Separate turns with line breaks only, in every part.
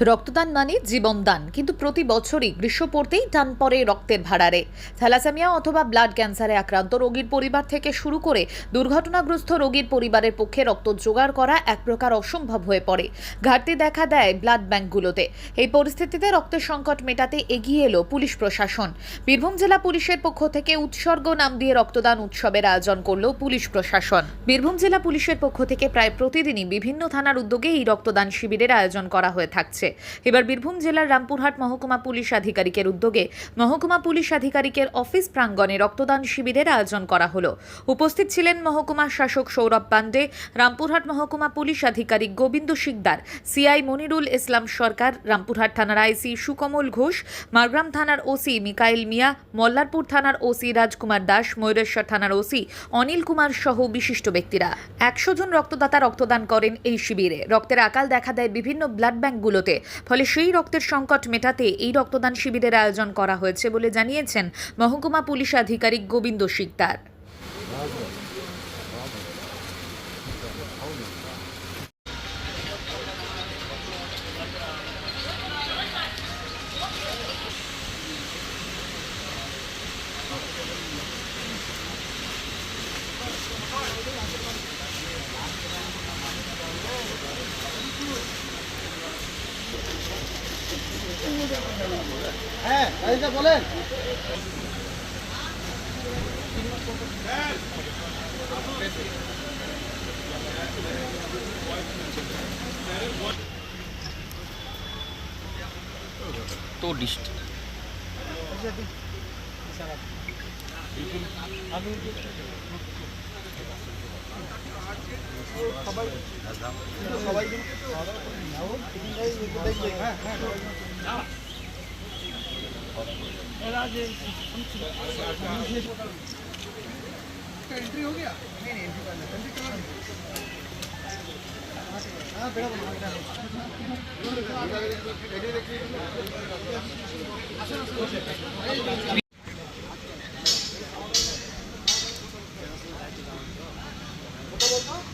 রক্তদান মানে জীবনদান, কিন্তু প্রতি বছরই গ্রীষ্ম পড়তেই টান পড়ে রক্তের ভাড়ারে। থ্যালাসেমিয়া অথবা ব্লাড ক্যান্সারে আক্রান্ত রোগীর পরিবার থেকে শুরু করে দুর্ঘটনাগ্রস্ত রোগীর পরিবারের পক্ষে রক্ত জোগাড় করা এক প্রকার অসম্ভব হয়ে পড়ে। ঘাটতি দেখা দেয় ব্লাড ব্যাংকগুলোতে এই পরিস্থিতিতে রক্তের সংকট মেটাতে এগিয়ে এলো পুলিশ প্রশাসন। বীরভূম জেলা পুলিশের পক্ষ থেকে উৎসর্গ নাম দিয়ে রক্তদান উৎসবের আয়োজন করল পুলিশ প্রশাসন। বীরভূম জেলা পুলিশের পক্ষ থেকে প্রায় প্রতিদিনই বিভিন্ন থানার উদ্যোগে এই রক্তদান শিবিরের আয়োজন করা হয়ে থাকছে। এবার বীরভূম জেলার রামপুরহাট মহকুমা পুলিশ আধিকারিকের উদ্যোগে মহকুমা পুলিশ আধিকারিকের অফিস প্রাঙ্গণে রক্তদান শিবিরের আয়োজন করা হলো। উপস্থিত ছিলেন মহকুমা শাসক সৌরভ পান্ডে রামপুরহাট মহকুমা পুলিশ আধিকারিক গোবিন্দ শিকদার, সিআই মনিরুল ইসলাম সরকার, রামপুরহাট থানার আইসি সুকমল ঘোষ, মারগ্রাম থানার ওসি মিকাইল মিয়া, মল্লারপুর থানার ওসি রাজকুমার দাস, ময়ূরেশ্বর থানার ওসি অনিল কুমার সহ বিশিষ্ট ব্যক্তিরা। একশো জন রক্তদাতা রক্তদান করেন এই শিবিরে। রক্তের আকাল দেখা দেয় বিভিন্ন ব্লাড ব্যাংকগুলোতে ফলে সেই রক্তের সংকট মেটাতে এই রক্তদান শিবিরের আয়োজন করা হয়েছে বলে জানিয়েছেন মহকুমা পুলিশ আধিকারিক গোবিন্দ শিকদার।
হ্যাঁ বলেন।
তো ডিস্ট
সবাই হ্যাঁ হ্যাঁ एंट्री हो गया नहीं नहीं एंट्री करना एंट्री करना हाँ बेटा बना बेटा एंट्री देखिए अच्छा अच्छा Thank you.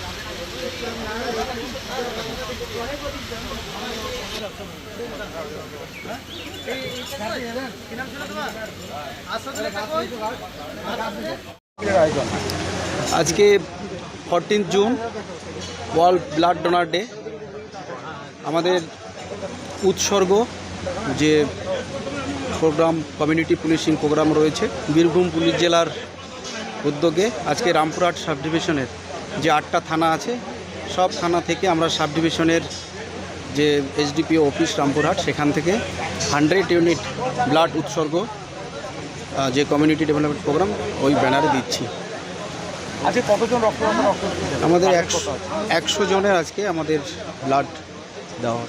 আজকে fourteen June World Blood Donor Day আমাদের উৎসর্গ যে প্রোগ্রাম কমিউনিটি পুলিশিং প্রোগ্রাম রয়েছে, বীরভূম পুলিশ জেলার উদ্যোগে আজকে রামপুরহাট সাব ডিভিশনের যে আটটা থানা আছে সব থানা থেকে আমরা সাব ডিভিশনের যে এইচডিপিও অফিস রামপুরহাট সেখান থেকে হান্ড্রেড ইউনিট ব্লাড উৎসর্গ যে কমিউনিটি ডেভেলপমেন্ট প্রোগ্রাম ওই ব্যানারে দিচ্ছি।
আজকে কতজন রক্ত
আমাদের? একশো জনের আজকে আমাদের ব্লাড দেওয়া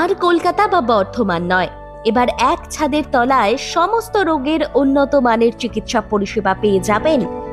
আর কলকাতা বা বর্ধমান নয়। এবার এক ছাদের তলায় সমস্ত রোগের উন্নত মানের চিকিৎসা পরিষেবা পেয়ে যাবেন